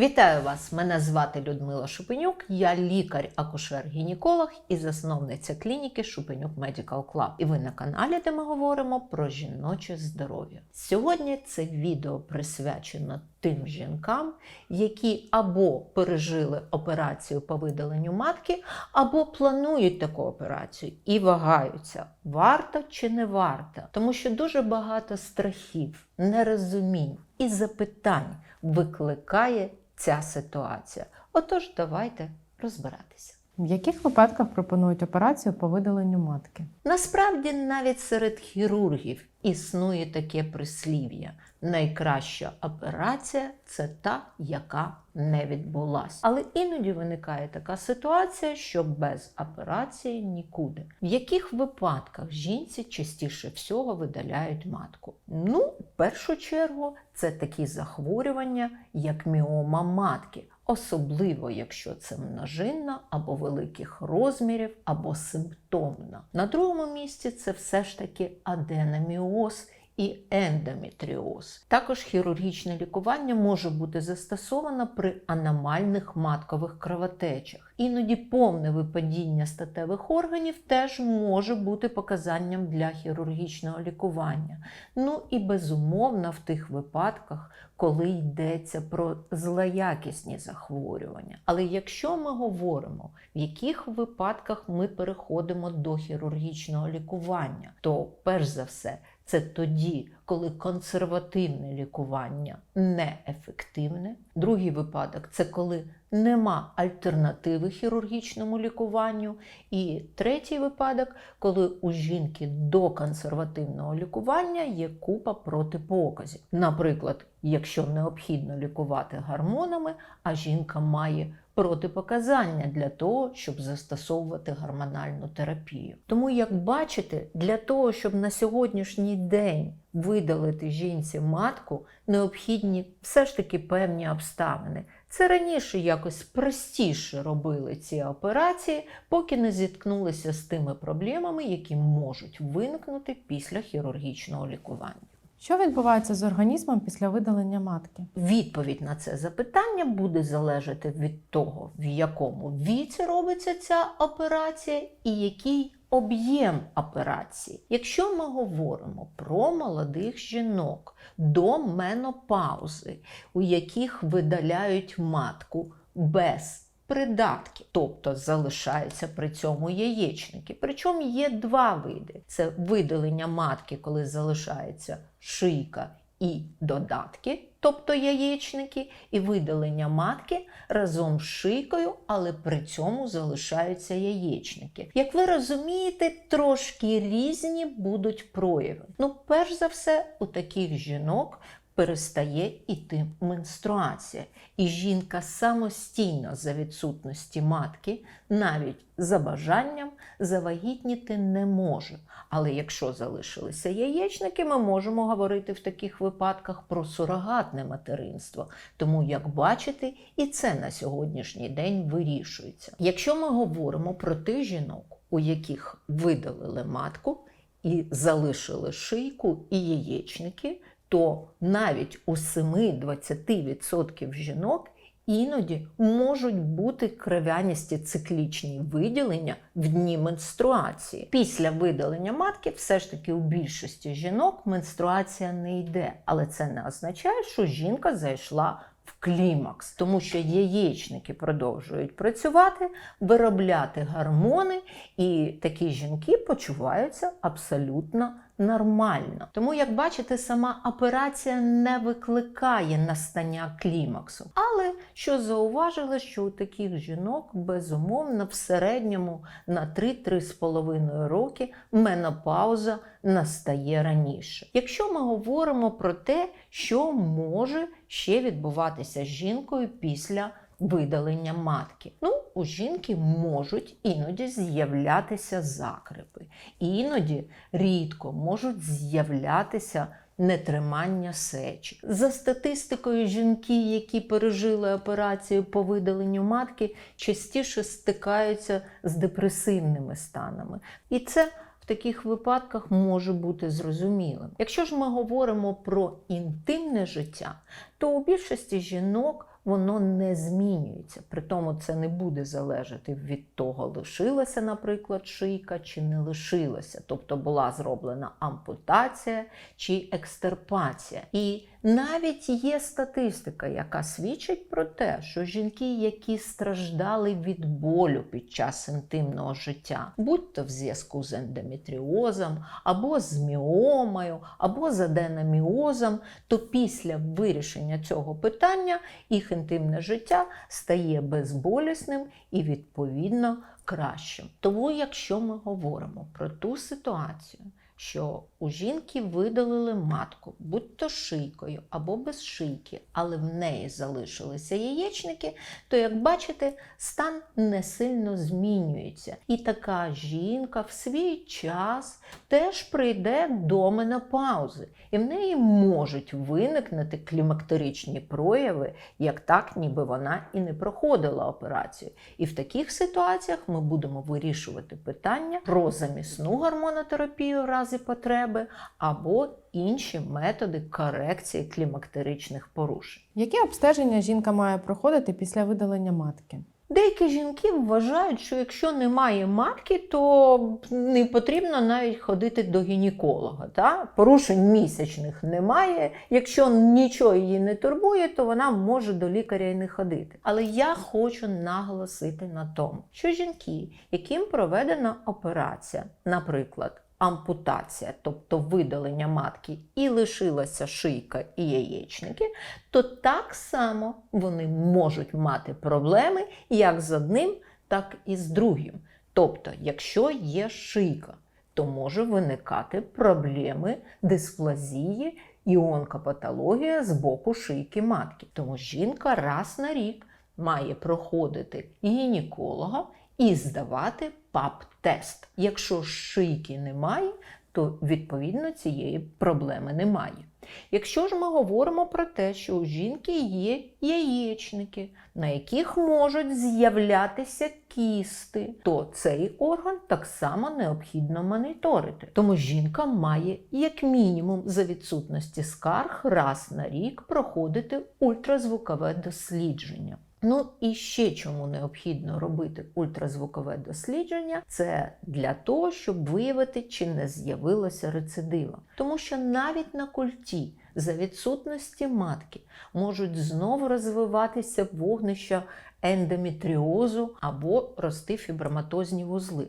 Вітаю вас! Мене звати Людмила Шупенюк, я лікар-акушер-гінеколог і засновниця клініки Шупенюк Medical Club. І ви на каналі, де ми говоримо про жіноче здоров'я. Сьогодні це відео присвячено тим жінкам, які або пережили операцію по видаленню матки, або планують таку операцію і вагаються, варто чи не варто, тому що дуже багато страхів, нерозумінь і запитань викликає ця ситуація. Отож, давайте розбиратися. В яких випадках пропонують операцію по видаленню матки? Насправді, навіть серед хірургів існує таке прислів'я: найкраща операція це та, яка не відбулася. Але іноді виникає така ситуація, що без операції нікуди. В яких випадках жінці частіше всього видаляють матку? Ну, в першу чергу, це такі захворювання, як міома матки. Особливо, якщо це множинна або великих розмірів, або симптомна. На другому місці це все ж таки аденоміоз і ендометріоз. Також хірургічне лікування може бути застосовано при аномальних маткових кровотечах. Іноді повне випадіння статевих органів теж може бути показанням для хірургічного лікування. Ну і безумовно в тих випадках, коли йдеться про злоякісні захворювання. Але якщо ми говоримо, в яких випадках ми переходимо до хірургічного лікування, то перш за все це тоді, коли консервативне лікування неефективне. Другий випадок це коли нема альтернативи хірургічному лікуванню. І третій випадок, коли у жінки до консервативного лікування є купа протипоказів. Наприклад, якщо необхідно лікувати гормонами, а жінка має протипоказання для того, щоб застосовувати гормональну терапію. Тому, як бачите, для того, щоб на сьогоднішній день видалити жінці матку, необхідні все ж таки певні обставини. Це раніше якось простіше робили ці операції, поки не зіткнулися з тими проблемами, які можуть виникнути після хірургічного лікування. Що відбувається з організмом після видалення матки? Відповідь на це запитання буде залежати від того, в якому віці робиться ця операція і який об'єм операції. Якщо ми говоримо про молодих жінок до менопаузи, у яких видаляють матку без Придатки, тобто залишаються при цьому яєчники. Причому є два види: це видалення матки, коли залишається шийка і додатки, тобто яєчники, і видалення матки разом з шийкою, але при цьому залишаються яєчники. Як ви розумієте, трошки різні будуть прояви. Ну, перш за все, у таких жінок. Перестає іти менструація, і жінка самостійно за відсутності матки, навіть за бажанням, завагітніти не може. Але якщо залишилися яєчники, ми можемо говорити в таких випадках про сурогатне материнство. Тому, як бачите, і це на сьогоднішній день вирішується. Якщо ми говоримо про тих жінок, у яких видалили матку і залишили шийку і яєчники, то навіть у 7-20% жінок іноді можуть бути кров'яністі циклічні виділення в дні менструації. Після видалення матки, все ж таки у більшості жінок менструація не йде, але це не означає, що жінка зайшла в клімакс, тому що яєчники продовжують працювати, виробляти гормони, і такі жінки почуваються абсолютно нормально. Тому, як бачите, сама операція не викликає настання клімаксу. Але що зауважили, що у таких жінок безумовно в середньому на 3-3,5 роки менопауза настає раніше. Якщо ми говоримо про те, що може ще відбуватися з жінкою після видалення матки. Ну, у жінки можуть іноді з'являтися закрепи, іноді рідко можуть з'являтися нетримання сечі. За статистикою, жінки, які пережили операцію по видаленню матки, частіше стикаються з депресивними станами. І це в таких випадках може бути зрозумілим. Якщо ж ми говоримо про інтимне життя, то у більшості жінок воно не змінюється. При тому це не буде залежати від того, лишилася, наприклад, шийка чи не лишилася. Тобто була зроблена ампутація чи екстерпація. І навіть є статистика, яка свідчить про те, що жінки, які страждали від болю під час інтимного життя, будь то в зв'язку з ендометріозом, або з міомою, або з аденоміозом, то після вирішення цього питання їх інтимне життя стає безболісним і відповідно кращим. Тому, якщо ми говоримо про ту ситуацію, що у жінки видалили матку, будь то шийкою або без шийки, але в неї залишилися яєчники, то, як бачите, стан не сильно змінюється. І така жінка в свій час теж прийде до менопаузи, і в неї можуть виникнути клімактеричні прояви, як так, ніби вона і не проходила операцію. І в таких ситуаціях ми будемо вирішувати питання про замісну гормонотерапію в разі потреби або інші методи корекції клімактеричних порушень. Які обстеження жінка має проходити після видалення матки? Деякі жінки вважають, що якщо немає матки, то не потрібно навіть ходити до гінеколога. Та? Порушень місячних немає. Якщо нічого її не турбує, то вона може до лікаря і не ходити. Але я хочу наголосити на тому, що жінки, яким проведена операція, наприклад, ампутація, тобто видалення матки, і лишилася шийка і яєчники, то так само вони можуть мати проблеми як з одним, так і з другим. Тобто, якщо є шийка, то може виникати проблеми дисплазії і онкопатологія з боку шийки матки. Тому жінка раз на рік має проходити гінеколога і здавати ПАП-тест. Якщо шийки немає, то відповідно цієї проблеми немає. Якщо ж ми говоримо про те, що у жінки є яєчники, на яких можуть з'являтися кісти, то цей орган так само необхідно моніторити. Тому жінка має як мінімум за відсутності скарг раз на рік проходити ультразвукове дослідження. Ну і ще чому необхідно робити ультразвукове дослідження, це для того, щоб виявити, чи не з'явилося рецидива. Тому що навіть на культі за відсутності матки можуть знову розвиватися вогнища ендометріозу або рости фіброматозні вузли.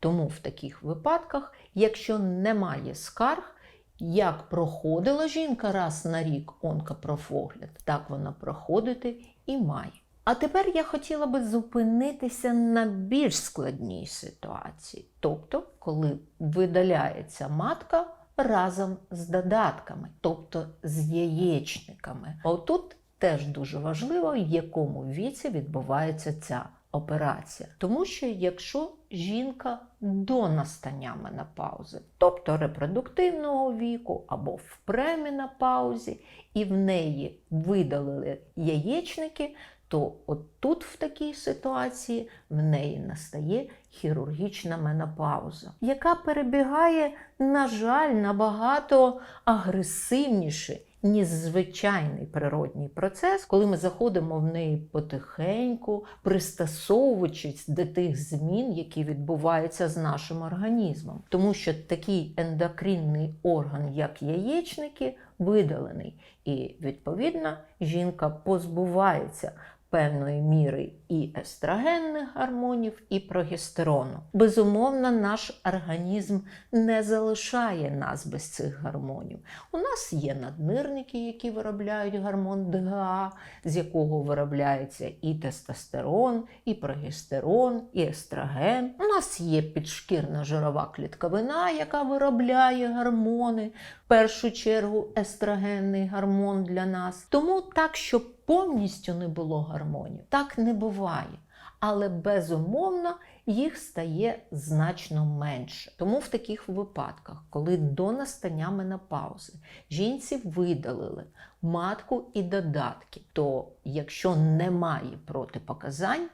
Тому в таких випадках, якщо немає скарг, як проходила жінка раз на рік онкопрофогляд, так вона проходити і має. А тепер я хотіла би зупинитися на більш складній ситуації, тобто, коли видаляється матка разом з додатками, тобто з яєчниками. Отут теж дуже важливо, в якому віці відбувається ця операція. Тому що якщо жінка до настання менопаузи, тобто репродуктивного віку або в премінопаузі, і в неї видалили яєчники, то от тут в такій ситуації в неї настає хірургічна менопауза, яка перебігає, на жаль, набагато агресивніше, ніж звичайний природній процес, коли ми заходимо в неї потихеньку, пристосовуючись до тих змін, які відбуваються з нашим організмом. Тому що такий ендокринний орган, як яєчники, видалений. І відповідно жінка позбувається певної міри і естрогенних гормонів, і прогестерону. Безумовно, наш організм не залишає нас без цих гормонів. У нас є наднирники, які виробляють гормон ДГА, з якого виробляється і тестостерон, і прогестерон, і естроген. У нас є підшкірна жирова клітковина, яка виробляє гормони, в першу чергу естрогенний гормон для нас. Тому так, щоб повністю не було гормонів, так не буває. Але безумовно їх стає значно менше. Тому в таких випадках, коли до настання менопаузи жінці видалили матку і додатки, то якщо немає протипоказань,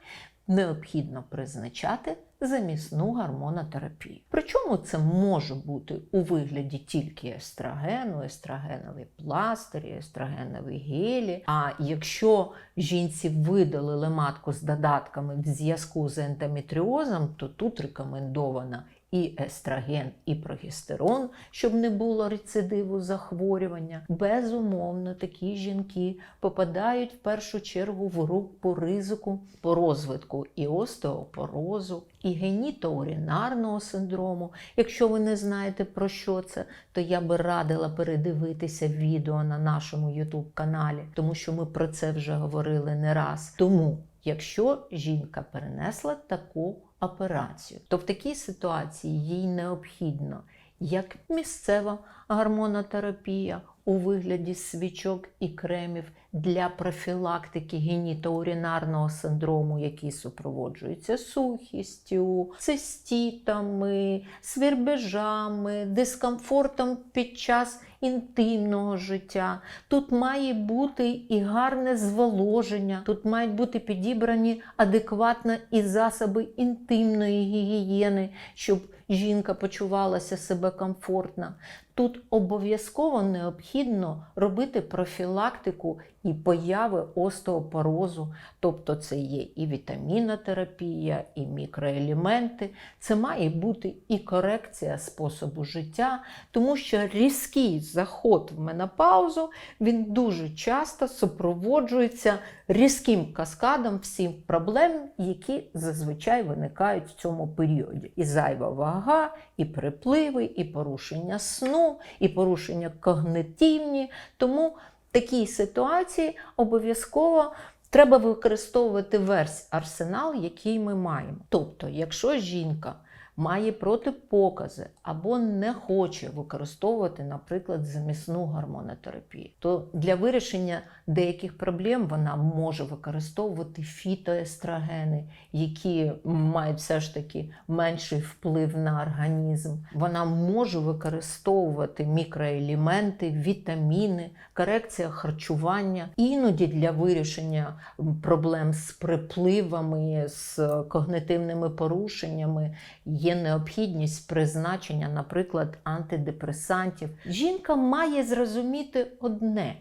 необхідно призначати замісну гормонотерапію. Причому це може бути у вигляді тільки естрогену, естрогенові пластирі, естрогенові гелі. А якщо жінці видалили матку з додатками в зв'язку з ендометріозом, то тут рекомендована і естроген, і прогестерон, щоб не було рецидиву захворювання. Безумовно, такі жінки попадають в першу чергу в групу ризику по розвитку і остеопорозу, і генітоурінарного синдрому. Якщо ви не знаєте про що це, то я би радила передивитися відео на нашому YouTube каналі, тому що ми про це вже говорили не раз. Тому, якщо жінка перенесла таку операцію, то в такій ситуації їй необхідно як місцева гормонотерапія у вигляді свічок і кремів для профілактики генітоурінарного синдрому, який супроводжується сухістю, цистітами, свірбежами, дискомфортом під час інтимного життя. Тут має бути і гарне зволоження, тут мають бути підібрані адекватно і засоби інтимної гігієни, щоб жінка почувалася себе комфортно. Тут обов'язково необхідно робити профілактику і появи остеопорозу, тобто це є і вітамінотерапія, і мікроелементи. Це має бути і корекція способу життя, тому що різкий заход в менопаузу він дуже часто супроводжується різким каскадом всіх проблем, які зазвичай виникають в цьому періоді. І зайва вага, і припливи, і порушення сну, і порушення когнитивні. Тому в такій ситуації обов'язково треба використовувати весь арсенал, який ми маємо. Тобто, якщо жінка має протипокази або не хоче використовувати, наприклад, замісну гормонотерапію, то для вирішення деяких проблем вона може використовувати фітоестрогени, які мають все ж таки менший вплив на організм. Вона може використовувати мікроелементи, вітаміни, корекція харчування, іноді для вирішення проблем з припливами, з когнитивними порушеннями необхідність призначення, наприклад, антидепресантів. Жінка має зрозуміти одне.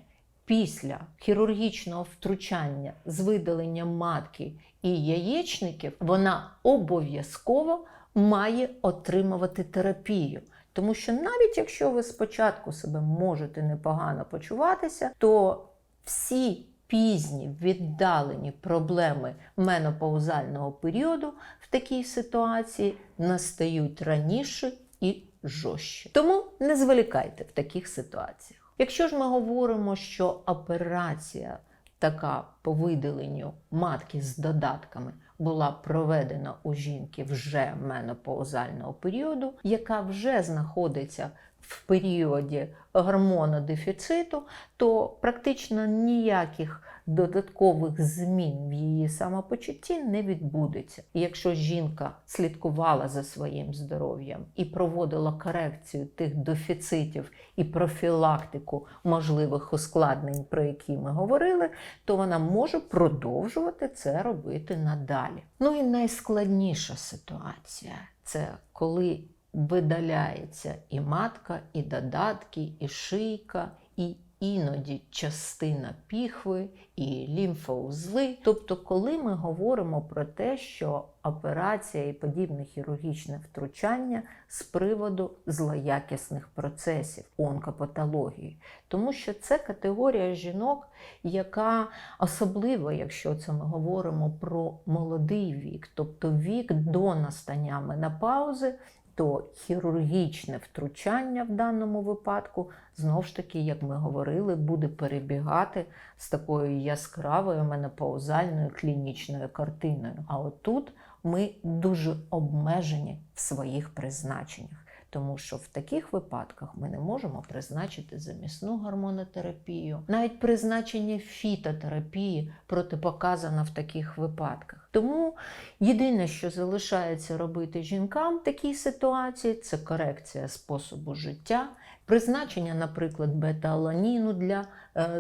Після хірургічного втручання з видаленням матки і яєчників вона обов'язково має отримувати терапію. Тому що навіть якщо ви спочатку себе можете непогано почуватися, то всі пізні віддалені проблеми менопаузального періоду в такій ситуації настають раніше і жорстче. Тому не зволікайте в таких ситуаціях. Якщо ж ми говоримо, що операція така по видаленню матки з додатками була проведена у жінки вже менопаузального періоду, яка вже знаходиться в періоді гормонодефіциту, то практично ніяких додаткових змін в її самопочутті не відбудеться. І якщо жінка слідкувала за своїм здоров'ям і проводила корекцію тих дефіцитів і профілактику можливих ускладнень, про які ми говорили, то вона може продовжувати це робити надалі. Ну і найскладніша ситуація це коли видаляється і матка, і додатки, і шийка, і іноді частина піхви, і лімфоузли. Тобто, коли ми говоримо про те, що операція і подібне хірургічне втручання з приводу злоякісних процесів онкопатології, тому що це категорія жінок, яка особливо, якщо це ми говоримо про молодий вік, тобто вік до настання менопаузи, то хірургічне втручання в даному випадку, знов ж таки, як ми говорили, буде перебігати з такою яскравою менопаузальною клінічною картиною. А отут ми дуже обмежені в своїх призначеннях. Тому що в таких випадках ми не можемо призначити замісну гормонотерапію. Навіть призначення фітотерапії протипоказано в таких випадках. Тому єдине, що залишається робити жінкам в такій ситуації, це корекція способу життя, призначення, наприклад, бета-аланіну для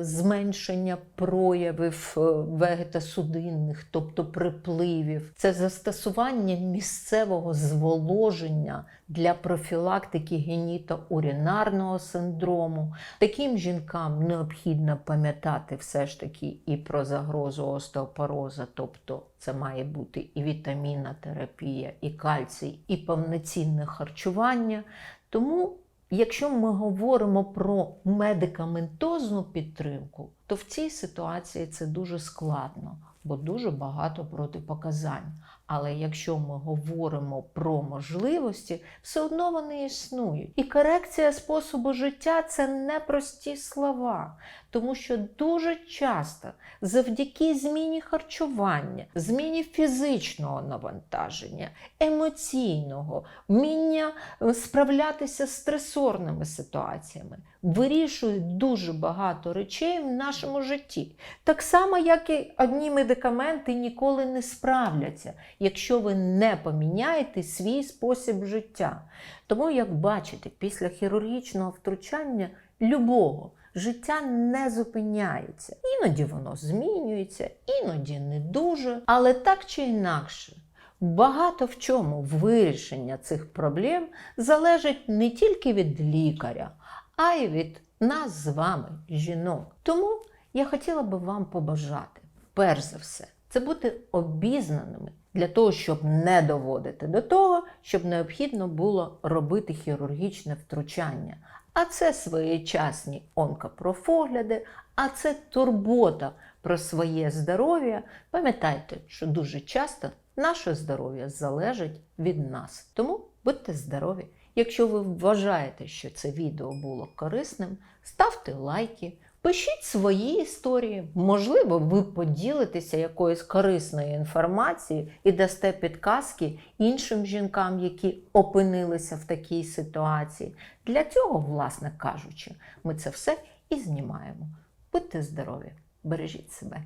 зменшення проявів е, вегетосудинних, тобто припливів, це застосування місцевого зволоження для профілактики геніто-урінарного синдрому. Таким жінкам необхідно пам'ятати все ж таки і про загрозу остеопороза, тобто це має бути і вітамінна терапія, і кальцій, і повноцінне харчування. Тому, якщо ми говоримо про медикаментозну підтримку, то в цій ситуації це дуже складно, бо дуже багато протипоказань. Але якщо ми говоримо про можливості, все одно вони існують. І корекція способу життя це не прості слова, тому що дуже часто завдяки зміні харчування, зміні фізичного навантаження, емоційного, вміння е, справлятися з стресорними ситуаціями, вирішують дуже багато речей в нашому житті. Так само, як і одні медикаменти ніколи не справляться, якщо ви не поміняєте свій спосіб життя. Тому, як бачите, після хірургічного втручання любого життя не зупиняється. Іноді воно змінюється, іноді не дуже. Але так чи інакше, багато в чому вирішення цих проблем залежить не тільки від лікаря, а й від нас з вами, жінок. Тому я хотіла би вам побажати, перш за все, це бути обізнаними для того, щоб не доводити до того, щоб необхідно було робити хірургічне втручання. А це своєчасні онкопрофогляди, а це турбота про своє здоров'я. Пам'ятайте, що дуже часто наше здоров'я залежить від нас. Тому будьте здорові! Якщо ви вважаєте, що це відео було корисним, ставте лайки, пишіть свої історії. Можливо, ви поділитеся якоюсь корисною інформацією і дасте підказки іншим жінкам, які опинилися в такій ситуації. Для цього, власне кажучи, ми це все і знімаємо. Будьте здорові, бережіть себе.